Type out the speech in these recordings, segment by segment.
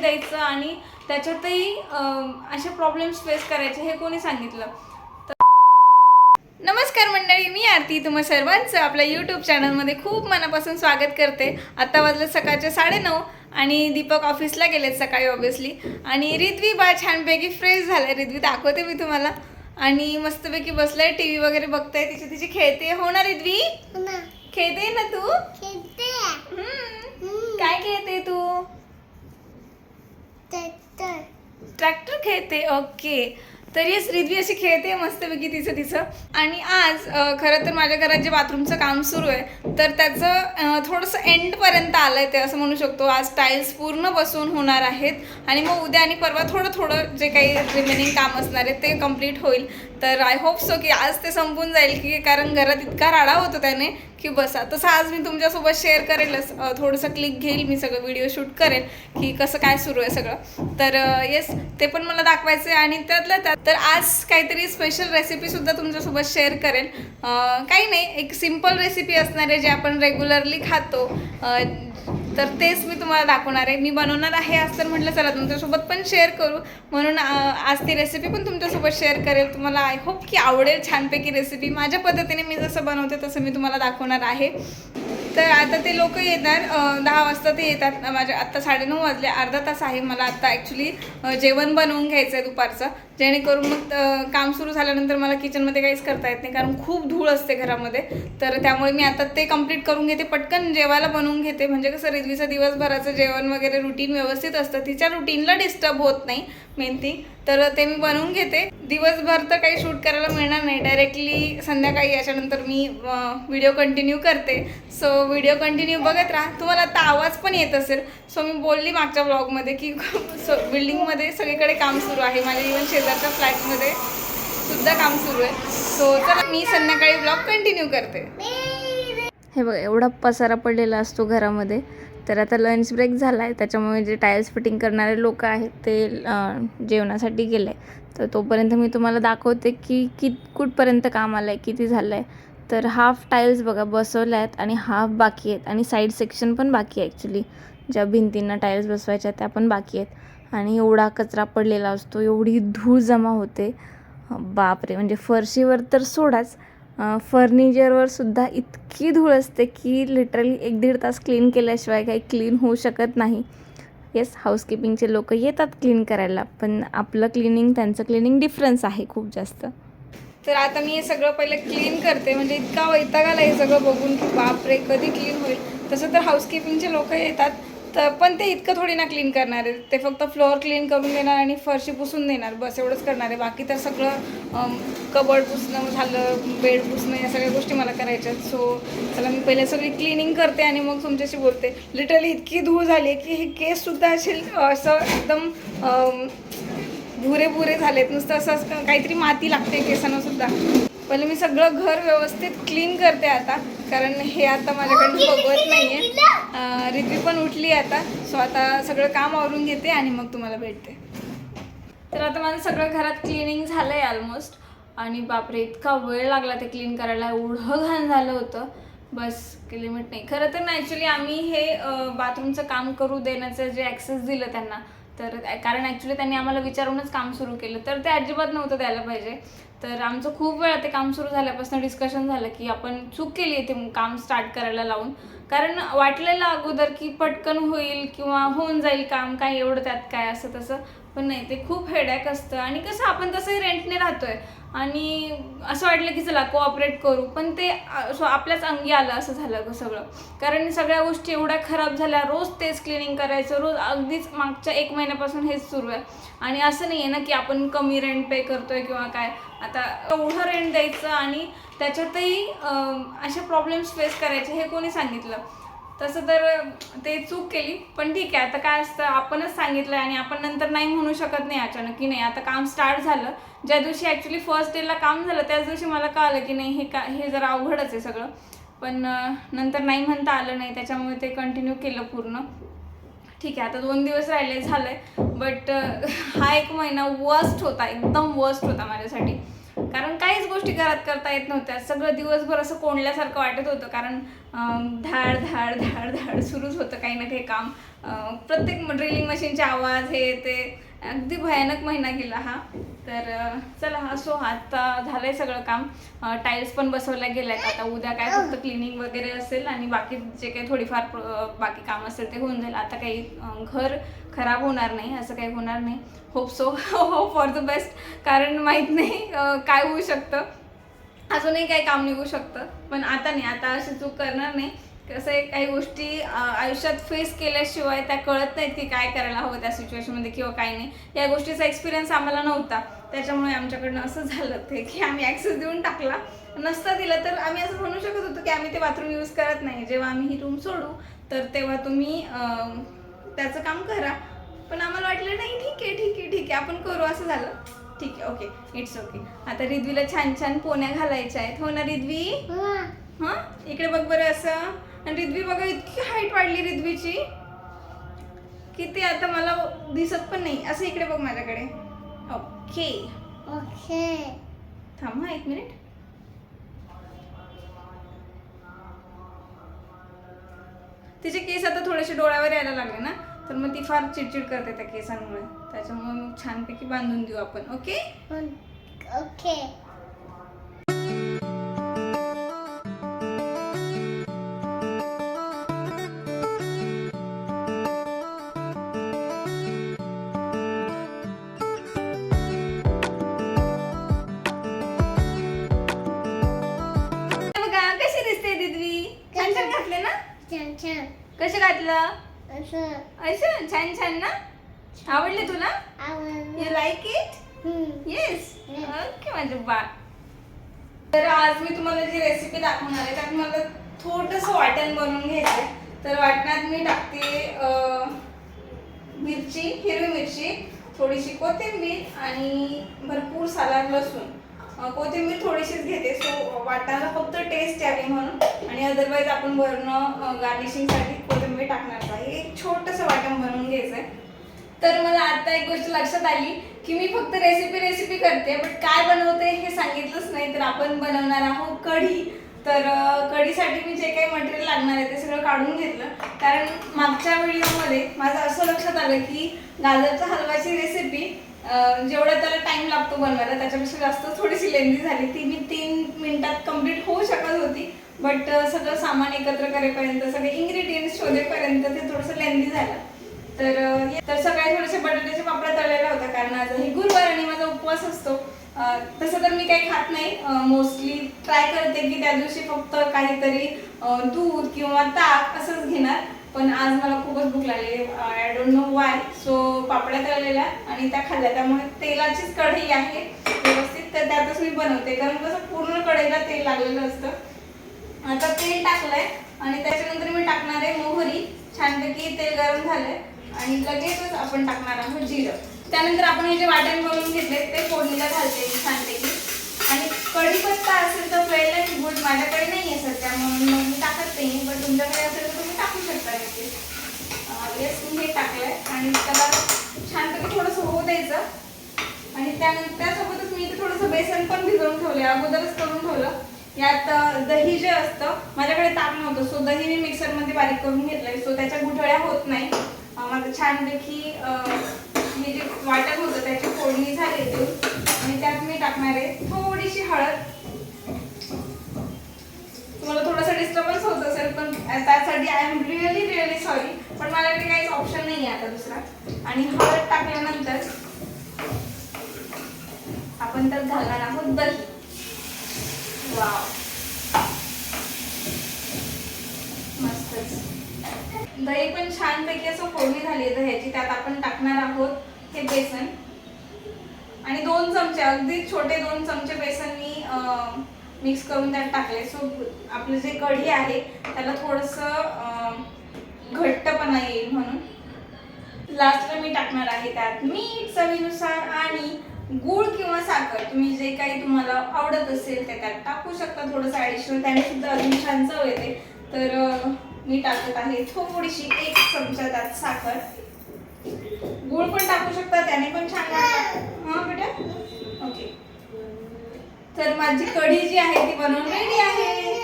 द्यायचं आणि त्याच्यातही अं, असे प्रॉब्लेम्स फेस करायचे हे कोणी सांगितलं? नमस्कार मंडळी मी आरती. तुम्हा सर्वांचं आपल्या यूट्यूब चॅनलमध्ये खूप मनापासून स्वागत करते. आता वाजलं सकाळचे साडेनऊ आणि दीपक ऑफिसला गेलेत सकाळी ऑब्विसली आणि रिद्वी बा छानपैकी फ्रेश झालाय. रिद्वी दाखवते मी तुम्हाला. आणि मस्तपैकी बसलाय टी व्ही वगैरे बघताय. तिची तिची खेळते. हो ना रिद्वी? खेळते ना तू हम्म. काय खेळते तू ट्रॅक्टर खेळते. ओके तर येस रिद्वी अशी खेळते मस्तपैकी तिचं तिचं. आणि आज खरं तर माझ्या घरात जे बाथरूमचं काम सुरू आहे तर त्याचं थोडंसं एंडपर्यंत आलं आहे ते असं म्हणू शकतो. आज टाईल्स पूर्ण बसून होणार आहेत. आणि मग उद्या आणि परवा थोडं थोडं जे काही रिमेनिंग काम असणार आहे ते कंप्लीट होईल. तर आय होप सो की आज ते संपून जाईल की कारण घरात इतका राडा होतो त्याने की बसा तसं आज मी तुमच्यासोबत शेअर करेलच थोडंसं क्लिक घेईल मी सगळं व्हिडिओ शूट करेल की कसं काय सुरू आहे सगळं. तर येस ते पण मला दाखवायचं आहे आणि त्यातलं त्यात तर आज काहीतरी स्पेशल रेसिपीसुद्धा तुमच्यासोबत शेअर करेल. काही नाही एक सिंपल रेसिपी असणार आहे जे आपण रेग्युलरली खातो. तर तेच मी तुम्हाला दाखवणार आहे. मी बनवणार आहे आज तर म्हटलं चला तुमच्यासोबत पण शेअर करू. म्हणून आज ती रेसिपी पण तुमच्यासोबत शेअर करेल. तुम्हाला आय होप की आवडेल छानपैकी रेसिपी माझ्या पद्धतीने मी जसं बनवते तसं मी तुम्हाला दाखवणार आहे. तर आता ते लोक येणार दहा वाजता ते येतात. माझ्या आत्ता साडेनऊ वाजले अर्धा तास आहे. मला आत्ता ॲक्च्युली जेवण बनवून घ्यायचं आहे दुपारचं. जेणेकरून मग काम सुरू झाल्यानंतर मला किचनमध्ये काहीच करता येत नाही कारण खूप धूळ असते घरामध्ये. तर त्यामुळे मी आता ते कंप्लीट करून घेते. पटकन जेवायला बनवून घेते. म्हणजे कसं रिद्वीचं दिवसभराचं जेवण वगैरे रुटीन व्यवस्थित असतं. तिच्या रुटीनला डिस्टर्ब होत नाही मेन थिंग तर ते मी बनवून घेते. दिवसभर तर काही शूट करायला मिळणार नाही. डायरेक्टली संध्याकाळी याच्यानंतर मी व्हिडिओ कंटिन्यू करते. सो व्हिडिओ कंटिन्यू बघत राहा. तुम्हाला आता आवाज पण येत असेल. सो मी बोलली मागच्या ब्लॉगमध्ये की सो बिल्डिंगमध्ये सगळीकडे काम सुरू आहे. माझ्या इवन शेजारच्या फ्लॅटमध्ये सुद्धा काम सुरू आहे. सो चला मी संध्याकाळी ब्लॉग कंटिन्यू करते. हे बघा एवढा पसारा पडलेला असतो घरामध्ये. तर आता लंच ब्रेक झाला आहे त्याच्यामुळे जे टाईल्स फिटिंग करणारे लोक आहेत ते जेवणासाठी गेले. तर तोपर्यंत मी तुम्हाला दाखवते की कि कुठपर्यंत काम आलं आहे किती झालं आहे तर हाफ टाईल्स बघा बसवल्या आहेत आणि हाफ बाकी आहेत. आणि साईड सेक्शन पण बाकी आहे ॲक्च्युली ज्या भिंतींना टाईल्स बसवायच्या त्या पण बाकी आहेत. आणि एवढा कचरा पडलेला असतो. एवढी धूळ जमा होते. बापरे म्हणजे फरशीवर तर सोडाच. फर्निचरवर सुद्धा इतकी धूळ असते की लिटरली एक दीड तास क्लीन केल्याशिवाय काही क्लीन होऊ शकत नाही. येस हाऊसकीपिंगचे लोक येतात क्लीन करायला पण आपलं क्लिनिंग त्यांचं क्लिनिंग डिफरन्स आहे खूप जास्त. तर आता मी हे सगळं पहिले क्लीन करते. म्हणजे इतका वैताग आला हे सगळं बघून की बापरे कधी क्लीन होईल? तसं तर हाऊसकीपिंगचे लोक येतात तर पण ते इतकं थोडी ना क्लीन करणार आहे ते फक्त फ्लोअर क्लीन करून देणार आणि फरशी पुसून देणार. बस एवढंच करणार आहे. बाकी तर सगळं कबड पुसणं झालं बेड पुसणं या सगळ्या गोष्टी मला करायच्या आहेत. सो चला मी पहिले सगळी क्लिनिंग करते आणि मग तुमच्याशी बोलते. लिटरली इतकी धूळ झाली आहे की हे केससुद्धा असेल असं एकदम भुरे भुरे झालेत. नुसतं असं काहीतरी माती लागते केसांना सुद्धा पहिले मी सगळं घर व्यवस्थित क्लीन करते आता. कारण हे आता माझ्याकडनं बघवत नाहीये. रिद्वी पण उठली आता. सो आता सगळं काम आवरून घेते आणि मग तुम्हाला भेटते. तर आता माझं सगळं घरात क्लिनिंग झालं आहे ऑलमोस्ट आणि बापरे इतका वेळ लागला ते क्लीन करायला. एवढं घाण झालं होतं. बस की लिमिट नाही. खरं तर ना ॲक्च्युली आम्ही हे बाथरूमचं काम करू देण्याचं जे ॲक्सेस दिलं त्यांना तर कारण ॲक्च्युली त्यांनी आम्हाला विचारूनच काम सुरू केलं. तर ते अजिबात नव्हतं द्यायला पाहिजे. तर आमचं खूप वेळा ते काम सुरू झाल्यापासून डिस्कशन झालं की आपण चूक केली आहे ते काम स्टार्ट करायला लावून. कारण वाटलेलं अगोदर की पटकन होईल किंवा होऊन जाईल काम काय एवढं त्यात काय असं तसं. पण नाही ते खूप हेडॅक असतं. आणि कसं आपण तसंही रेंटने राहतोय. आणि असं वाटलं की चला कोऑपरेट करू. पण ते सो आपल्याच अंगी आलं असं झालं ग सगळं. कारण सगळ्या गोष्टी एवढ्या खराब झाल्या रोज तेच क्लिनिंग करायचं रोज अगदीच मागच्या एक महिन्यापासून हेच सुरू आहे. आणि असं नाही आहे ना की आपण कमी रेंट पे करतोय किंवा काय. आता एवढं रेंट द्यायचं आणि त्याच्यातही असे प्रॉब्लेम्स फेस करायचे हे कोणी सांगितलं? तसं तर ते चूक केली पण ठीक आहे. आता काय असतं आपणच सांगितलं आणि आपण नंतर नाही म्हणू शकत नाही अचानक की नाही. आता काम स्टार्ट झालं. ज्या दिवशी ॲक्च्युली फर्स्ट डेला काम झालं त्याच दिवशी मला कळलं की नाही हे का हे जरा अवघडच आहे सगळं. पण नंतर नाही म्हणता आलं नाही. त्याच्यामुळे ते कंटिन्यू केलं पूर्ण. ठीक आहे आता दोन दिवस राहिले झालं आहे बट हा एक महिना वर्स्ट होता एकदम वर्स्ट होता माझ्यासाठी. कारण काहीच गोष्टी घरात करता येत नव्हत्या. सगळं दिवसभर असं कोंडल्यासारखं वाटत होतं. कारण धाड धाड धाड धाड सुरूच होतं काही ना काही काम. प्रत्येक ड्रिलिंग मशीनचे आवाज हे ते अगदी भयानक महिना गेला हा. तर चला असो आता झालंय सगळं काम. टाईल्स पण बसवल्या गेल्या आहेत आता उद्या काय फक्त क्लिनिंग वगैरे असेल आणि बाकी जे काही थोडीफार बाकी काम असेल ते होऊन जाईल. आता काही घर खराब होणार नाही असं काही होणार नाही. Hope so hope for the best कारण माहीत नाही काय होऊ शकतं. अजूनही काही काम निघू शकतं. पण आता नाही आता अशी चूक करणार नाही. कसं आहे काही गोष्टी आयुष्यात फेस केल्याशिवाय त्या कळत नाहीत की काय करायला हवं त्या सिच्युएशनमध्ये किंवा काय नाही. या गोष्टीचा एक्सपिरियन्स आम्हाला नव्हता. त्याच्यामुळे आमच्याकडनं असं झालं ते की आम्ही ॲक्सेस देऊन टाकला. नसता दिलं तर आम्ही असं म्हणू शकत होतो की आम्ही ते बाथरूम यूज करत नाही. जेव्हा आम्ही ही रूम सोडू तर तेव्हा तुम्ही त्याचं काम करा. पण आम्हाला वाटलं नाही ठीक आहे ठीक आहे ठीक आहे आपण करू असं झालं. ठीक आहे ओके इट्स ओके. आता रिद्वीला छान छान पोण्या घालायच्या आहेत. हो ना रिद्वी? हां. इकडे बघ बरं असं. आणि रिद्वी बघा इतकी हाईट वाढली रिद्वीची. की ते आता मला दिसत पण नाही. असं इकडे बघ माझ्याकडे. ओके. थांब हा एक मिनिट तिचे केस आता थोडेसे डोळ्यावर यायला लागले ना तर मग ती फार चिडचिड करते त्या केसांमुळे त्याच्यामुळे मग छानपैकी बांधून देऊ आपण ओके Okay. घातलं? असं. असं? छान छान ना? आवडले तुला? You like it. Yes. Okay माझे बाळ. तर आज मी तुम्हाला जी रेसिपी दाखवणार आहे त्यात मला थोडंसं वाटण बनवून घ्यायचंय. तर वाटणात मी टाकते मिरची हिरवी मिरची थोडीशी कोथिंबीर आणि भरपूर साला लसूण. कोथिंबीर थोडीशीच घेते सो वाटायला फक्त टेस्ट यावी म्हणून. आणि अदरवाईज आपण वरनं गार्निशिंगसाठी कोथिंबीर टाकणार नाही एक छोटंसं वाटण बनवून घ्यायचं आहे तर मला आता एक गोष्ट लक्षात आली की मी फक्त रेसिपी रेसिपी करते बट काय बनवते हे सांगितलंच नाही तर आपण बनवणार आहोत कढी. तर कढीसाठी मी जे काही मटेरियल लागणार आहे ते सगळं काढून घेतलं. कारण मागच्या व्हिडिओमध्ये माझं असं लक्षात आलं की गाजरच्या हलवाची रेसिपी जेवढा त्याला टाइम लागतो बनवायला त्याच्यापेक्षा जास्त थोडीशी लेंदी झाली ती मी तीन मिनिटात कंप्लीट होऊ शकत होती. बट सगळं सामान एकत्र करेपर्यंत सगळे इन्ग्रेडियंट्स शोधेपर्यंत ते थोडंसं लेंदी झालं. तर तर सगळ्या थोडेसे बटाट्याचे पापड तळलेला होता कारण आज हे गुरुवार आणि माझा उपवास असतो. तसं तर मी काही खात नाही. मोस्टली ट्राय करते की त्या दिवशी फक्त काहीतरी दूध किंवा ताक असंच घेणार. पण आज मला खूपच भूक लागली. I don't know why so पापड्या तळलेल्या आणि त्या खाल्ल्या. त्यामुळे तेलाचीच कढई आहे व्यवस्थित. तर त्यातच मी बनवते. कारण कसं पूर्ण कढईला तेल लागलेलं असतं. आता तेल टाकलंय आणि त्याच्यानंतर मी टाकणार आहे मोहरी. छानपैकी तेल गरम झालंय. आणि लगेचच आपण टाकणार आहोत जिरं. त्यानंतर आपण हे जे वाटण बनवून घेतले ते फोडणीला घालते मी छानपैकी. आणि कढीपत्ता असेल तर प्यायला की गुड माझ्याकडे नाही आहे सध्या म्हणून मग मी टाकत नाही. पण तुमच्याकडे असेल तर तुम्ही टाकू शकता नक्कीच येस मी हे टाकलंय. आणि त्याला छानपैकी थोडंसं होऊ द्यायचं. आणि त्यानंतर त्यासोबतच मी इथे थोडंसं बेसन पण भिजवून ठेवले अगोदरच करून ठेवलं. यात दही जे असतं माझ्याकडे ताक नव्हतं सो दही मी मिक्सरमध्ये बारीक करून घेतलंय सो त्याच्या गुठळ्या होत नाही. माझं छानपैकी मी हे जे वाटण होतं त्याची फोडणी झाली होती. आणि त्यात मी टाकणार आहे थोडीशी हळद. तुम्हाला थोडंसं डिस्टर्बन्स होत असेल पण त्यासाठी I am really really sorry पण माझ्याकडे काहीच ऑप्शन नाही आहे आता दुसरा. आणि हळद टाकल्यानंतर आपण तर घालणार आहोत दही. वाव मस्तच. दही पण छानपैकी असं फोडणी झाली आहे दह्याची. त्यात आपण टाकणार आहोत हे बेसन. आणि दोन चमचे अगदी छोटे दोन चमचे बेसन मी मिक्स करून त्यात टाकले. सो आपलं जे कढी आहे त्याला थोडंसं घट्टपणा येईल म्हणून. लास्टला मी टाकणार आहे त्यात. मीठ चवीनुसार आणि गूळ किंवा साखर तुम्ही जे काही तुम्हाला आवडत असेल ते त्यात टाकू शकता थोडंसं ॲडिशनल त्याने सुद्धा अजून छान चव येते. तर मी टाकत आहे थोडीशी एक चमचा त्यात साखर. गूळ पण टाकू शकता त्याने पण छान हां बेटा? ओके. तर माझी कढी जी आहे ती बनवून रेडी आहे.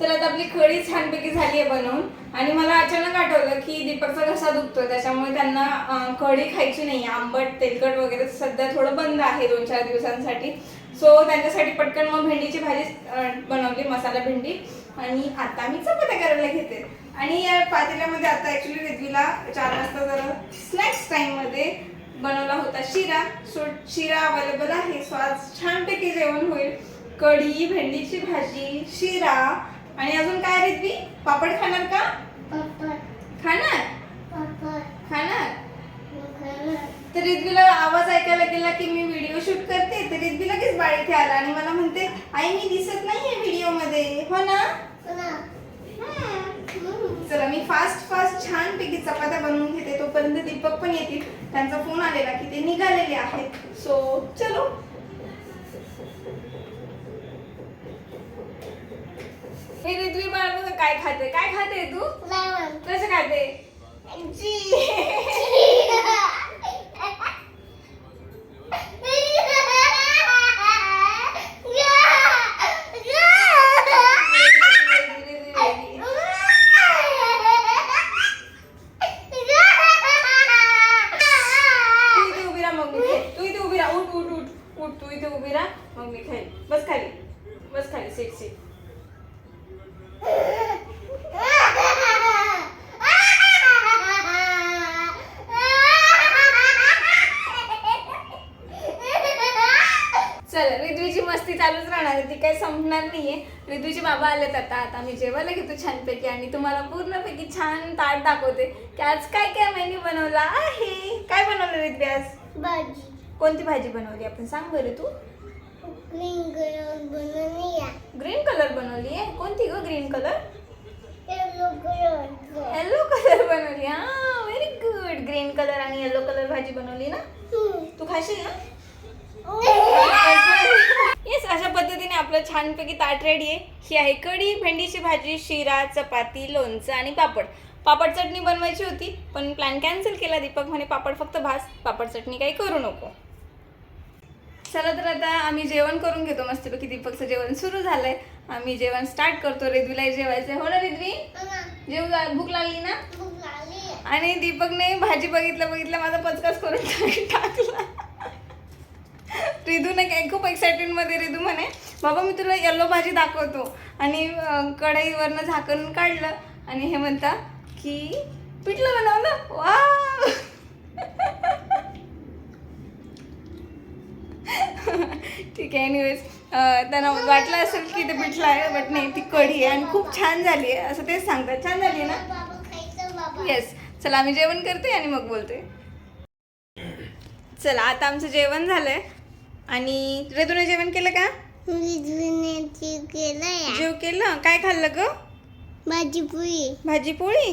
तर आता आपली कढी छानपैकी झाली आहे बनवून. आणि मला अचानक आठवलं की दीपकचा घसा दुखतो त्याच्यामुळे त्यांना कढी खायची नाही आंबट तेलकट वगैरे सध्या थोडं बंद आहे दोन चार दिवसांसाठी. सो त्यांच्यासाठी पटकन मग भेंडीची भाजी बनवली मसाला भेंडी. आणि आता मी चपात्या करायला घेते. आणि या पातेल्यामध्ये आता ऍक्च्युली रिद्वीला चार वाजता जरा स्नॅक्स टाईममध्ये बनवला होता शिरा. सो शिरा अवेलेबल आहे. सो आज छानपैकी जेवण होईल. कढी भेंडीची भाजी शिरा आणि अजून काय रिद्वी? पापड खाणार का? खाणार? खाणार? तर रिद्वीला आवाज ऐकायला गेला की मी व्हिडिओ शूट करते तर रिद्वी लगेच बाळ इथे आला आणि मला म्हणते आई मी दिसत नाहीये व्हिडिओमध्ये हो ना. हम्म. चला मी फास्ट फास्ट छान पैकी चपात्या बनवून घेते. तोपर्यंत दीपक पण येतील. त्यांचा फोन आलेला की ते निघालेले आहेत. सो चलो. हे रिद्वी बाळ बघ काय खाते? काय खाते तू? कसं खाते तू इथे उभी राहा मग मी खाईन. तू इथे उभी राहा उठ उठ उठ उठ तू इथे उभी राहा मग मी खाईन बस खाली बस खाली सीट सीट चल रिद्वीची मस्ती चालूच राहणार ती काही संपणार नाहीये. रिद्वीचे बाबा आलेत आता आता मी जेवायला घेतो छानपैकी आणि तुम्हाला पूर्णपैकी छान ताट दाखवते. की आज काय काय मेन्यू बनवला आहे? काय बनवलं रिद्वी आज? भाजी. कोणती भाजी बनवली? आपण सांग बरं तू. ग्रीन कलर बनवली ग्रीन कलर बनवली आहे? कोणती ग green colour? Yellow colour. Yellow colour बनवली. हा व्हेरी गुड ग्रीन कलर आणि येलो कलर भाजी बनवली ना? तू खाशील ना? येस अशा पद्धतीने आपलं छानपैकी ताट रेडी आहे. ही आहे कढी भेंडीची भाजी शिरा चपाती लोणचं आणि पापड. पापड चटणी बनवायची होती पण प्लॅन कॅन्सल केला. दीपक म्हणे पापड फक्त भास पापड चटणी काही करू नको. चला तर आता आम्ही जेवण करून घेतो मस्तपैकी. दीपकचं जेवण सुरू झालंय. आम्ही जेवण स्टार्ट करतो. रिद्वीला जेवायचं हो ना रिद्वी? जेव भूक लागली ना? आणि दीपकने भाजी बघितलं बघितलं माझा पचकाच करून टाक- रिदू नाही काय खूप एक्साइटेडमध्ये रिधू म्हणे बाबा मी तुला येल्लो भाजी दाखवतो. आणि कढईवरनं झाकण काढलं आणि हे म्हणता की पिठलं बनवलं वा ठीक आहे एनिवेज त्यांना वाटलं असेल की ते पिठलं आहे बट नाही ती कढी आहे आणि खूप छान झाली आहे असं तेच सांगतात. छान झाली आहे ना? येस चला आम्ही जेवण करते आणि मग बोलते चला आता आमचं जेवण झालंय. आणि रेदूने जेवण केलं का? जेव केलं काय खाल्लं ग? भाजी पोळी. भाजी पोळी?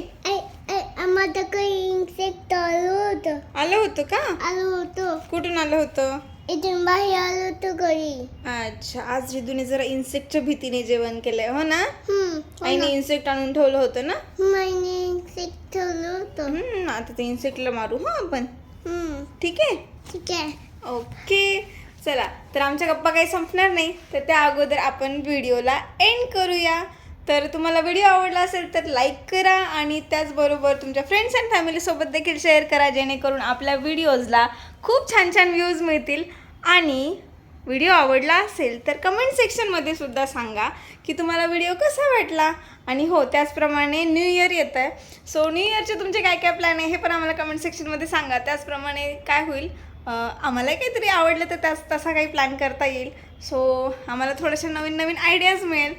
आम्हाला काही इन्सेक्ट आलं होतं. आलं होतं का? आलं होतं. कुठून आलं होतं? इथून बाहेर आलं होतं घरी. अच्छा आज रिदूने जरा इन्सेक्टच्या भीतीने जेवण केलंय हो ना? हो आईने. इन्सेक्ट आणून ठेवलं होतं ना? मैंने इन्सेक्ट ठेवलं होतं. आता ते इन्सेक्टला मारू हा आपण. ठीक आहे? ठीक आहे. ओके. चला तर आमच्या गप्पा काही संपणार नाही तर त्या अगोदर आपण व्हिडिओला एंड करूया. तर तुम्हाला व्हिडिओ आवडला असेल तर लाईक करा आणि त्याचबरोबर तुमच्या फ्रेंड्स अँड फॅमिलीसोबत देखील शेअर करा जेणेकरून आपल्या व्हिडिओजला खूप छान छान व्ह्यूज मिळतील. आणि व्हिडिओ आवडला असेल तर कमेंट सेक्शनमध्ये सुद्धा सांगा की तुम्हाला व्हिडिओ कसा वाटला. आणि हो त्याचप्रमाणे न्यू इयर येतं आहे सो न्यू इयरचे तुमचे काय काय प्लॅन आहे हे पण आम्हाला कमेंट सेक्शनमध्ये सांगा. त्याचप्रमाणे काय होईल? आम्हालाही काहीतरी आवडलं तर त्याच तसा काही प्लॅन करता येईल. सो आम्हाला थोड्याशा नवीन नवीन आयडियाज मिळेल.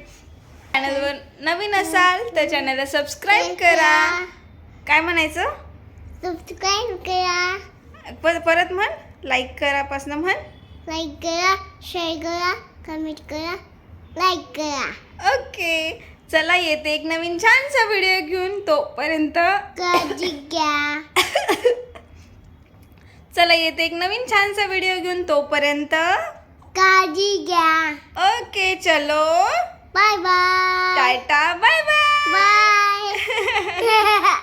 चॅनलवर नवीन असाल तर चॅनलला सबस्क्राईब करा. काय म्हणायचं? सबस्क्राईब करा. परत म्हण. लाईक करापासनं म्हण. लाईक करा शेअर करा कमेंट करा लाईक करा. ओके चला येते एक नवीन छानसा व्हिडिओ घेऊन तोपर्यंत. काळजी घ्या. चला येते एक नवीन छानसा व्हिडिओ घेऊन तोपर्यंत. काळजी घ्या. ओके चलो. Bye bye tata bye bye bye